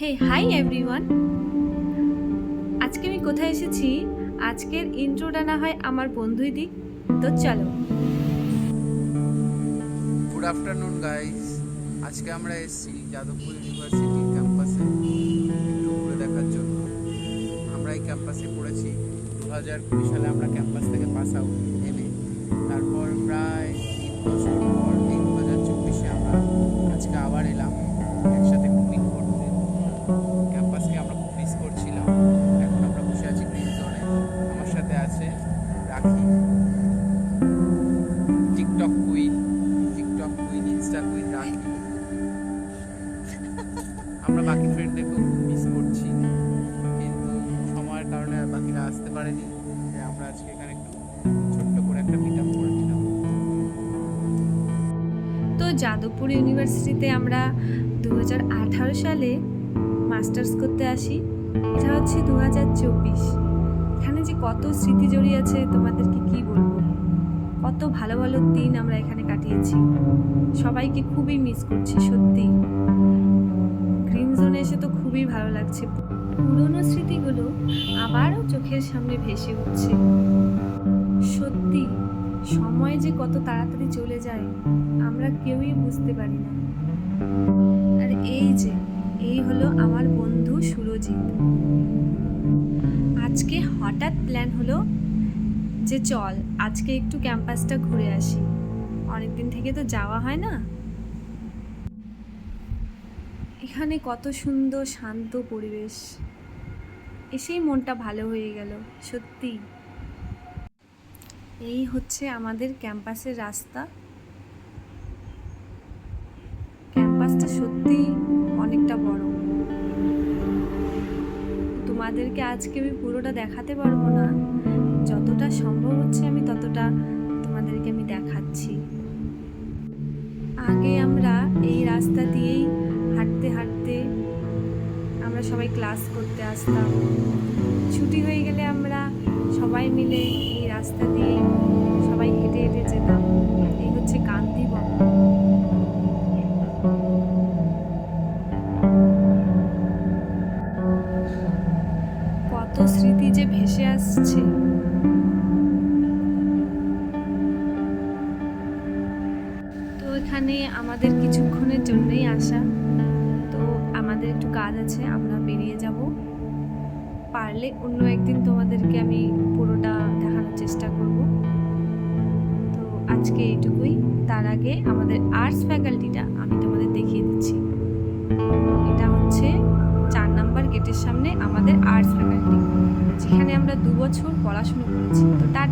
হে hi everyone আজকে আমি কোথায় এসেছি? আজকের ইন্ট্রোটা না হয় আমার বন্ধুই দিক। তো চলো। গুড আফটারনুন গাইস আজকে আমরা এসেছি যাদবপুর ইউনিভার্সিটি ক্যাম্পাসে দেখার জন্য। আমরা এই ক্যাম্পাসে পড়েছি। দু হাজার কুড়ি সালে আমরা ক্যাম্পাস থেকে পাস আউট এনে তারপর প্রায় তিন বছর পর এই দু হাজার চব্বিশে আমরা আজকে আবার এলাম। TikTok queen TikTok queen insta queen আমরা বাকি ফ্রেন্ডদেরকেও খুব মিস করছি। কিন্তু সময়ের কারণে বাকিরা আসতে পারেনি। আমরা আজকে এখানে একটু ছোট্ট করে একটা মিট আপ করে তো যাদবপুর ইউনিভার্সিটিতে আমরা দু হাজার আঠারো সালে মাস্টার্স করতে আসি। এটা হচ্ছে দু এখানে যে কত স্মৃতি জড়িয়ে আছে, তোমাদেরকে কি বলব? কত ভালো ভালো দিন আমরা এখানে কাটিয়েছি। সবাইকে খুবই মিস করছি, সত্যি। গ্রিন জোনে এসে তো খুবই ভালো লাগছে। পুরনো স্মৃতিগুলো আবারও চোখের সামনে ভেসে উঠছে। সত্যি, সময় যে কত তাড়াতাড়ি চলে যায়, আমরা কেউই বুঝতে পারি না। আর এই যে, এই হলো আমার বন্ধু সুরজিৎ। আজকে হঠাৎ প্ল্যান হলো যে চল, আজকে একটু ক্যাম্পাসটা ঘুরে আসি। অনেকদিন থেকে তো যাওয়া হয় না। এখানে কত সুন্দর শান্ত পরিবেশ। এসেই মনটা ভালো হয়ে গেল, সত্যি। এই হচ্ছে আমাদের ক্যাম্পাসের রাস্তা। ক্যাম্পাসটা সত্যি অনেকটা বড়। তোমাদেরকে আজকে আমি পুরোটা দেখাতে পারব না। যতটা সম্ভব হচ্ছে আমি ততটা তোমাদেরকে আমি দেখাচ্ছি। আগে আমরা এই রাস্তা দিয়েই হাঁটতে হাঁটতে আমরা সবাই ক্লাস করতে আসতাম। ছুটি হয়ে গেলে আমরা সবাই মিলে এই রাস্তা দিয়ে কত স্মৃতি যে ভেসে আসছে। তো এখানে আমাদের কিছুক্ষণের জন্যই আসা। তো আমাদের একটু কাজ আছে, আমরা বেরিয়ে যাব। পারলে অন্য একদিন তোমাদেরকে আমি পুরোটা দেখানোর চেষ্টা করব। তো আজকে এইটুকুই। তার আগে আমাদের আর্টস ফ্যাকাল্টিটা আমি তোমাদের দেখিয়ে দিচ্ছি। এটা হচ্ছে চার নাম্বার গেটের সামনে যেখানে আমরা দু বছর পড়াশুনো করেছি। তো তার